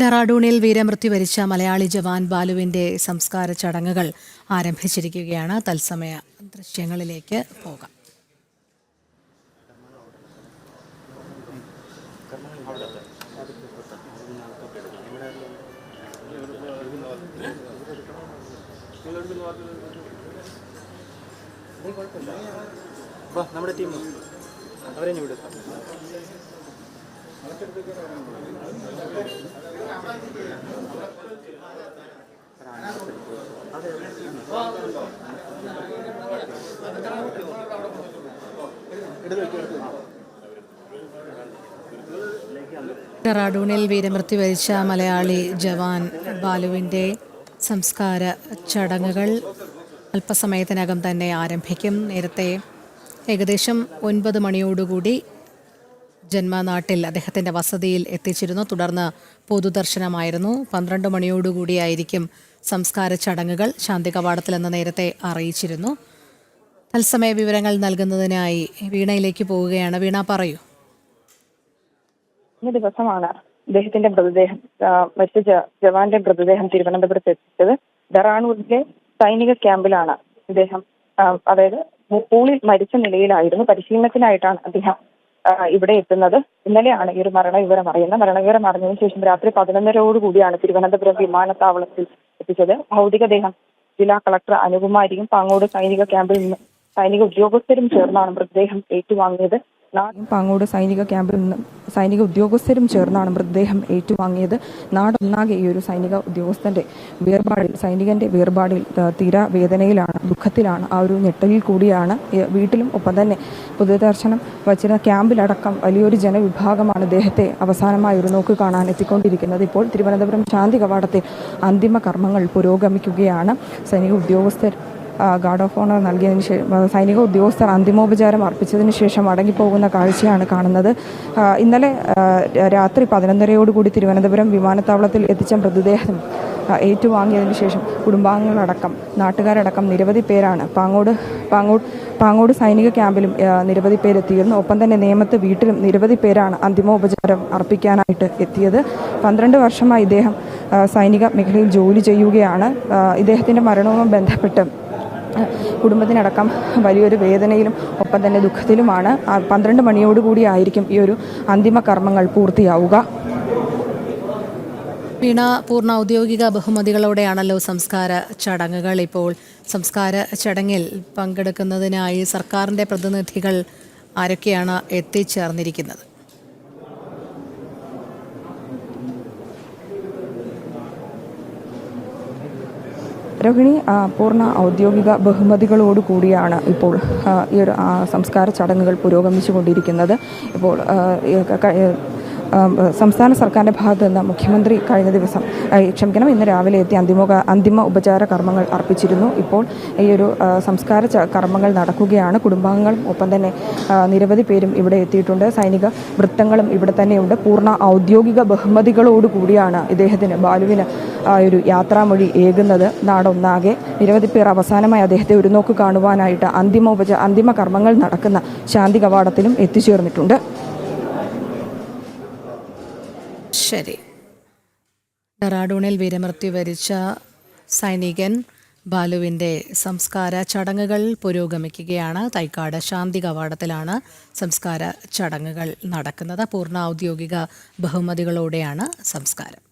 ഡെറാഡൂണിൽ വീരമൃത്യു വരിച്ച മലയാളി ജവാൻ ബാലുവിന്റെ സംസ്കാര ചടങ്ങുകൾ ആരംഭിച്ചിരിക്കുകയാണ്. തത്സമയ ദൃശ്യങ്ങളിലേക്ക് പോകാം. നമ്മുടെ ടീം. അവരെ വിടും. ഡെറാഡൂണിൽ വീരമൃത്യു വരിച്ച മലയാളി ജവാൻ ബാലുവിന്റെ സംസ്കാര ചടങ്ങുകൾ അല്പസമയത്തിനകം തന്നെ ആരംഭിക്കും. നേരത്തെ ഏകദേശം ഒൻപത് മണിയോടുകൂടി ജന്മനാട്ടിൽ അദ്ദേഹത്തിന്റെ വസതിയിൽ എത്തിച്ചിരുന്നു. തുടർന്ന് പൊതുദർശനമായിരുന്നു. പന്ത്രണ്ട് മണിയോടുകൂടിയായിരിക്കും സംസ്കാര ചടങ്ങുകൾ ശാന്തി കവാടത്തിലെന്ന് നേരത്തെ അറിയിച്ചിരുന്നു. തത്സമയ വിവരങ്ങൾ നൽകുന്നതിനായി വീണയിലേക്ക് പോവുകയാണ്. വീണ പറയൂ. ഇന്ന് ദിവസമാണ് അദ്ദേഹത്തിന്റെ മൃതദേഹം മറ്റു ജവാന്റെ മൃതദേഹം തിരുവനന്തപുരത്ത് എത്തിച്ചത്. ഡറാണൂരിലെ സൈനിക ക്യാമ്പിലാണ് അദ്ദേഹം അതായത് പൂളിൽ മരിച്ച നിലയിലായിരുന്നു. പരിശീലനത്തിനായിട്ടാണ് അദ്ദേഹം ഇവിടെ എത്തുന്നത്. ഇന്നലെയാണ് ഈ ഒരു മരണവിവരം അറിയുന്നത്. മരണവിവരം അറിഞ്ഞതിന് ശേഷം രാത്രി പതിനൊന്നരയോട് കൂടിയാണ് തിരുവനന്തപുരം വിമാനത്താവളത്തിൽ എത്തിച്ചത്. ഭൗതികദേഹം ജില്ലാ കളക്ടർ അനുകുമാരിയും പാങ്ങോട് സൈനിക ക്യാമ്പിൽ നിന്ന് സൈനിക ഉദ്യോഗസ്ഥരും ചേർന്നാണ് മൃതദേഹം ഏറ്റുവാങ്ങിയത്. പാങ്ങോട് സൈനിക ക്യാമ്പിൽ നിന്ന് സൈനിക ഉദ്യോഗസ്ഥരും ചേർന്നാണ് മൃതദേഹം ഏറ്റുവാങ്ങിയത്. നാടൊന്നാകെ ഈ ഒരു സൈനിക ഉദ്യോഗസ്ഥന്റെ വേർപാടിൽ സൈനികന്റെ വേർപാടിൽ തീര വേദനയിലാണ് ദുഃഖത്തിലാണ് ആ ഒരു ഞെട്ടലിൽ കൂടിയാണ് വീട്ടിലും ഒപ്പം തന്നെ പൊതുദർശനം വച്ചിരുന്ന ക്യാമ്പിലടക്കം വലിയൊരു ജനവിഭാഗമാണ് ഇദ്ദേഹത്തെ അവസാനമായി ഒരു നോക്ക് കാണാൻ എത്തിക്കൊണ്ടിരിക്കുന്നത്. ഇപ്പോൾ തിരുവനന്തപുരം ശാന്തി കവാടത്തിൽ അന്തിമ കർമ്മങ്ങൾ പുരോഗമിക്കുകയാണ്. സൈനിക ഉദ്യോഗസ്ഥർ ഗാർഡ് ഓഫ് ഓണർ നൽകിയതിന് ശേഷം സൈനിക ഉദ്യോഗസ്ഥർ അന്തിമോപചാരം അർപ്പിച്ചതിന് ശേഷം മടങ്ങിപ്പോകുന്ന കാഴ്ചയാണ് കാണുന്നത്. ഇന്നലെ രാത്രി പതിനൊന്നരയോടുകൂടി തിരുവനന്തപുരം വിമാനത്താവളത്തിൽ എത്തിച്ച മൃതദേഹം ഏറ്റുവാങ്ങിയതിന് ശേഷം കുടുംബാംഗങ്ങളടക്കം നാട്ടുകാരടക്കം നിരവധി പേരാണ് പാങ്ങോട് പാങ്ങോട് പാങ്ങോട് സൈനിക ക്യാമ്പിലും നിരവധി പേരെത്തിയിരുന്നു. ഒപ്പം തന്നെ നേമത്ത് വീട്ടിലും നിരവധി പേരാണ് അന്തിമോപചാരം അർപ്പിക്കാനായിട്ട് എത്തിയത്. പന്ത്രണ്ട് വർഷമായി ഇദ്ദേഹം സൈനിക മേഖലയിൽ ജോലി ചെയ്യുകയാണ്. ഇദ്ദേഹത്തിന്റെ മരണവുമായി ബന്ധപ്പെട്ട് കുടുംബത്തിനടക്കം വലിയൊരു വേദനയിലും ഒപ്പം തന്നെ ദുഃഖത്തിലുമാണ്. പന്ത്രണ്ട് മണിയോടുകൂടി ആയിരിക്കും ഈ ഒരു അന്തിമ കർമ്മങ്ങൾ പൂർത്തിയാവുക. വീണ പൂർണ ഔദ്യോഗിക ബഹുമതികളോടെയാണല്ലോ സംസ്കാര ചടങ്ങുകൾ. ഇപ്പോൾ സംസ്കാര ചടങ്ങിൽ പങ്കെടുക്കുന്നതിനായി സർക്കാരിന്റെ പ്രതിനിധികൾ ആരൊക്കെയാണ് എത്തിച്ചേർന്നിരിക്കുന്നത്? രോഹിണി പൂർണ ഔദ്യോഗിക ബഹുമതികളോടുകൂടിയാണ് ഇപ്പോൾ ഈ ഒരു സംസ്കാര ചടങ്ങുകൾ പുരോഗമിച്ചുകൊണ്ടിരിക്കുന്നത്. ഇപ്പോൾ ആ, ഈ ക- ക- ആ, സംസ്ഥാന സർക്കാരിന്റെ ഭാഗത്തു നിന്ന് മുഖ്യമന്ത്രി കഴിഞ്ഞ ദിവസം ക്ഷമിക്കണം ഇന്ന് രാവിലെ എത്തി അന്തിമ അന്തിമ ഉപചാര കർമ്മങ്ങൾ അർപ്പിച്ചിരുന്നു. ഇപ്പോൾ ഈ ഒരു സംസ്കാര കർമ്മങ്ങൾ നടക്കുകയാണ്. കുടുംബാംഗങ്ങളും ഒപ്പം തന്നെ നിരവധി പേരും ഇവിടെ എത്തിയിട്ടുണ്ട്. സൈനിക വൃത്തങ്ങളും ഇവിടെ തന്നെയുണ്ട്. പൂർണ ഔദ്യോഗിക ബഹുമതികളോട് കൂടിയാണ് ഇദ്ദേഹത്തിന് ബാലുവിന് ഒരു യാത്രാമൊഴി ഏകുന്നത്. നാടൊന്നാകെ നിരവധി പേർ അവസാനമായി അദ്ദേഹത്തെ ഒരു നോക്ക് കാണുവാനായിട്ട് അന്തിമ ഉപച അന്തിമ കർമ്മങ്ങൾ നടക്കുന്ന ശാന്തി കവാടത്തിലും എത്തിച്ചേർന്നിട്ടുണ്ട്. ശരി. ഡെറാഡൂണിൽ വീരമൃത്യു വരിച്ച സൈനികൻ ബാലുവിന്റെ സംസ്കാര ചടങ്ങുകൾ പുരോഗമിക്കുകയാണ്. തൈക്കാട് ശാന്തി കവാടത്തിലാണ് സംസ്കാര ചടങ്ങുകൾ നടക്കുന്നത്. പൂർണ ഔദ്യോഗിക ബഹുമതികളോടെയാണ് സംസ്കാരം.